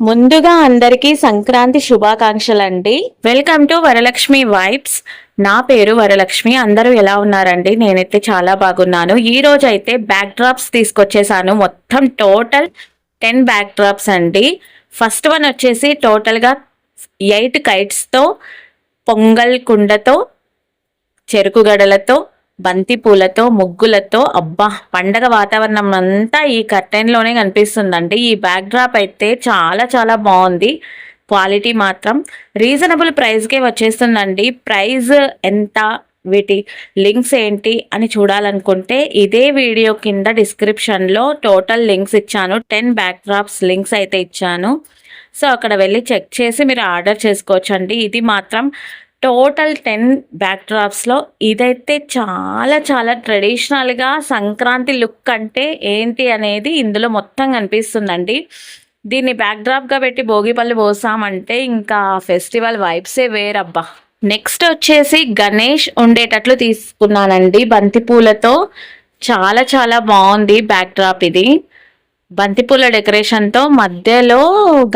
ముందుగా అందరికీ సంక్రాంతి శుభాకాంక్షలు అండి వెల్కమ్ టు వరలక్ష్మి వైబ్స్ నా పేరు వరలక్ష్మి. అందరూ ఎలా ఉన్నారండి? నేనైతే చాలా బాగున్నాను. ఈ రోజు అయితే బ్యాక్ డ్రాప్స్ తీసుకొచ్చేసాను. మొత్తం టోటల్ టెన్ బ్యాక్ డ్రాప్స్ అండి. ఫస్ట్ వన్ వచ్చేసి టోటల్గా ఎయిట్ కైట్స్తో పొంగల్ కుండతో చెరుకు గడలతో బంతి పూలతో ముగ్గులతో అబ్బా! పండగ వాతావరణం అంతా ఈ కర్టెన్లోనే కనిపిస్తుందండి. ఈ బ్యాక్ డ్రాప్ అయితే చాలా చాలా బాగుంది. క్వాలిటీ మాత్రం రీజనబుల్ ప్రైస్కే వచ్చేస్తుందండి. ప్రైస్ ఎంత? వీటి లింక్స్ ఏంటి? అని చూడాలనుకుంటే ఇదే వీడియో కింద డిస్క్రిప్షన్లో టోటల్ లింక్స్ ఇచ్చాను. టెన్ బ్యాక్ డ్రాప్స్ లింక్స్ అయితే ఇచ్చాను. సో అక్కడ వెళ్ళి చెక్ చేసి మీరు ఆర్డర్ చేసుకోవచ్చండి. ఇది మాత్రం టోటల్ టెన్ బ్యాక్ డ్రాప్స్లో ఇదైతే చాలా చాలా ట్రెడిషనల్గా సంక్రాంతి లుక్ అంటే ఏంటి అనేది ఇందులో మొత్తం కనిపిస్తుందండి. దీన్ని బ్యాక్ డ్రాప్గా పెట్టి భోగిపల్లి పోసామంటే ఇంకా ఫెస్టివల్ వైబ్సే వేరబ్బా. నెక్స్ట్ వచ్చేసి గణేష్ ఉండేటట్లు తీసుకున్నానండి బంతిపూలతో. చాలా చాలా బాగుంది బ్యాక్ డ్రాప్ ఇది. బంతిపూల డెకరేషన్తో మధ్యలో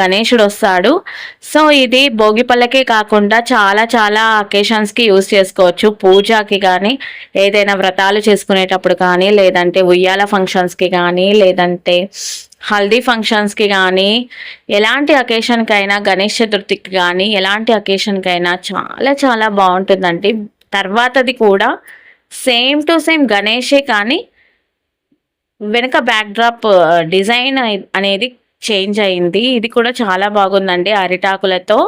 గణేషుడు వస్తాడు సో ఇది భోగిపల్లకే కాకుండా చాలా చాలా అకేషన్స్కి యూస్ చేసుకోవచ్చు. పూజకి కానీ ఏదైనా వ్రతాలు చేసుకునేటప్పుడు కానీ లేదంటే ఉయ్యాల ఫంక్షన్స్కి కానీ లేదంటే హల్దీ ఫంక్షన్స్కి కానీ ఎలాంటి అకేషన్కైనా గణేష్ చతుర్థికి కానీ ఎలాంటి అకేషన్కైనా చాలా చాలా బాగుంటుందండి. తర్వాతది కూడా సేమ్ టు సేమ్ గణేషే కానీ వెనక బ్యాక్ డ్రాప్ డిజైన్ అనేది చేంజ్ అయింది. ఇది కూడా చాలా బాగుందండి. అరిటాకులతో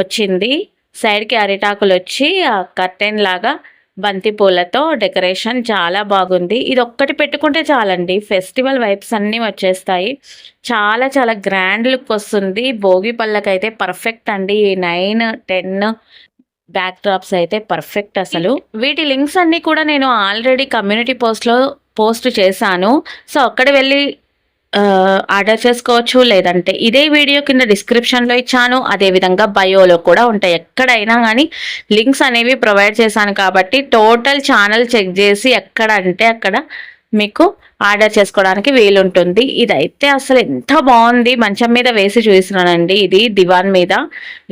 వచ్చింది. సైడ్కి అరిటాకులు వచ్చి ఆ కర్టెన్ లాగా బంతి పూలతో డెకరేషన్ చాలా బాగుంది. ఇది ఒక్కటి పెట్టుకుంటే చాలండి. ఫెస్టివల్ వైబ్స్ అన్నీ వచ్చేస్తాయి. చాలా చాలా గ్రాండ్ లుక్ వస్తుంది. భోగి పళ్ళకైతే పర్ఫెక్ట్ అండి. ఈ నైన్ టెన్ బ్యాక్ డ్రాప్స్ అయితే పర్ఫెక్ట్ అసలు. వీటి లింక్స్ అన్నీ కూడా నేను ఆల్రెడీ కమ్యూనిటీ పోస్ట్లో పోస్ట్ చేశాను. సో అక్కడ వెళ్ళి ఆర్డర్ చేసుకోవచ్చు. లేదంటే ఇదే వీడియో కింద డిస్క్రిప్షన్లో ఇచ్చాను. అదేవిధంగా బయోలో కూడా ఉంటాయి. ఎక్కడైనా కానీ లింక్స్ అనేవి ప్రొవైడ్ చేశాను కాబట్టి టోటల్ ఛానల్ చెక్ చేసి ఎక్కడ అంటే అక్కడ మీకు ఆర్డర్ చేసుకోవడానికి వీలుంటుంది. ఇదైతే అసలు ఎంత బాగుంది. మంచం మీద వేసి చూపిస్తున్నానండి. ఇది దివాన్ మీద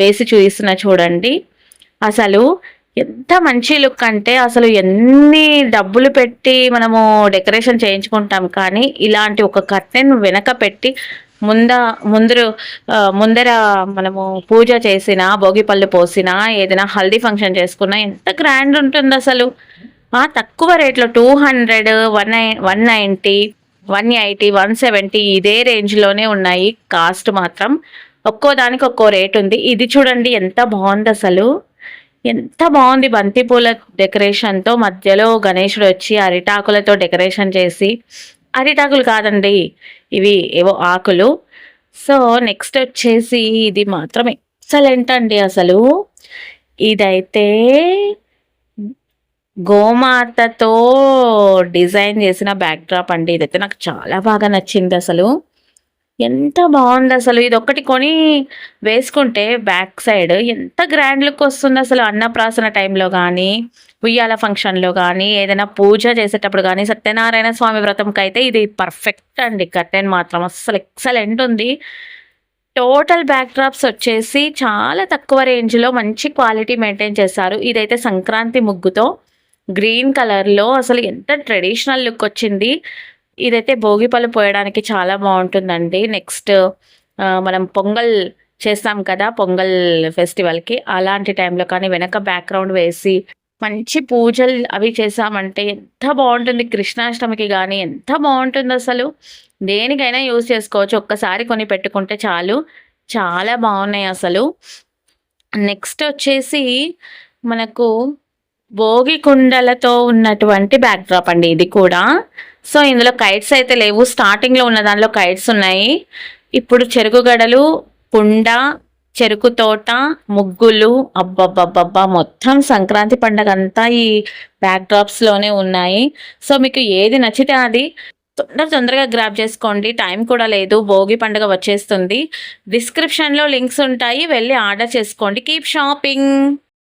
వేసి చూపిస్తున్నా చూడండి. అసలు ఎంత మంచి లుక్ అంటే అసలు ఎన్ని డబ్బులు పెట్టి మనము డెకరేషన్ చేయించుకుంటాం కానీ ఇలాంటి ఒక కర్టెన్ వెనక పెట్టి ముంద ముందర ముందర మనము పూజ చేసినా భోగిపళ్ళు పోసినా ఏదైనా హల్దీ ఫంక్షన్ చేసుకున్నా ఎంత గ్రాండ్ ఉంటుంది అసలు. ఆ తక్కువ రేట్లో two hundred one one ninety one eighty one seventy ఇదే రేంజ్లోనే ఉన్నాయి. కాస్ట్ మాత్రం ఒక్కో దానికి ఒక్కో రేట్ ఉంది. ఇది చూడండి ఎంత బాగుంది అసలు. ఎంత బాగుంది బంతిపూల డెకరేషన్తో మధ్యలో గణేశుడు వచ్చి అరిటాకులతో డెకరేషన్ చేసి అరిటాకులు కాదండి ఇవి ఏవో ఆకులు. సో నెక్స్ట్ వచ్చేసి ఇది మాత్రం ఎక్సలెంట్ అండి అసలు. ఇదైతే గోమాతతో డిజైన్ చేసిన బ్యాక్ డ్రాప్ అండి. ఇదైతే నాకు చాలా బాగా నచ్చింది అసలు. ఎంత బాగుంది అసలు. ఇది ఒక్కటి కొని వేసుకుంటే బ్యాక్ సైడ్ ఎంత గ్రాండ్ లుక్ వస్తుంది అసలు అన్నప్రాసన టైంలో కానీ ఉయ్యాల ఫంక్షన్లో కానీ ఏదైనా పూజ చేసేటప్పుడు కానీ సత్యనారాయణ స్వామి వ్రతంకి అయితే ఇది పర్ఫెక్ట్ అండి. కర్టెన్ మాత్రం అసలు ఎక్సలెంట్ ఉంది. టోటల్ బ్యాక్ డ్రాప్స్ వచ్చేసి చాలా తక్కువ రేంజ్లో మంచి క్వాలిటీ మెయింటైన్ చేశారు. ఇదైతే సంక్రాంతి ముగ్గుతో గ్రీన్ కలర్లో అసలు ఎంత ట్రెడిషనల్ లుక్ వచ్చింది. ఇదైతే భోగిపళ్ళు పోయడానికి చాలా బాగుంటుందండి. నెక్స్ట్ మనం పొంగల్ చేస్తాం కదా పొంగల్ ఫెస్టివల్కి. అలాంటి టైంలో కానీ వెనక బ్యాక్గ్రౌండ్ వేసి మంచి పూజలు అవి చేసామంటే ఎంత బాగుంటుంది. కృష్ణాష్టమికి కానీ ఎంత బాగుంటుంది అసలు. దేనికైనా యూజ్ చేసుకోవచ్చు. ఒక్కసారి కొని పెట్టుకుంటే చాలు. చాలా బాగున్నాయి అసలు. నెక్స్ట్ వచ్చేసి మనకు భోగి కుండలతో ఉన్నటువంటి బ్యాక్ డ్రాప్ అండి ఇది కూడా. సో ఇందులో కైట్స్ అయితే లేవు. స్టార్టింగ్లో ఉన్న దానిలో కైట్స్ ఉన్నాయి. ఇప్పుడు చెరుకు గడలు కుండ చెరుకు తోట ముగ్గులు అబ్బబ్బబ్బబ్బా మొత్తం సంక్రాంతి పండగ అంతా ఈ బ్యాక్ డ్రాప్స్లోనే ఉన్నాయి. సో మీకు ఏది నచ్చితే అది తొందర తొందరగా గ్రాప్ చేసుకోండి. టైం కూడా లేదు. భోగి పండుగ వచ్చేస్తుంది. డిస్క్రిప్షన్లో లింక్స్ ఉంటాయి. వెళ్ళి ఆర్డర్ చేసుకోండి. Keep shopping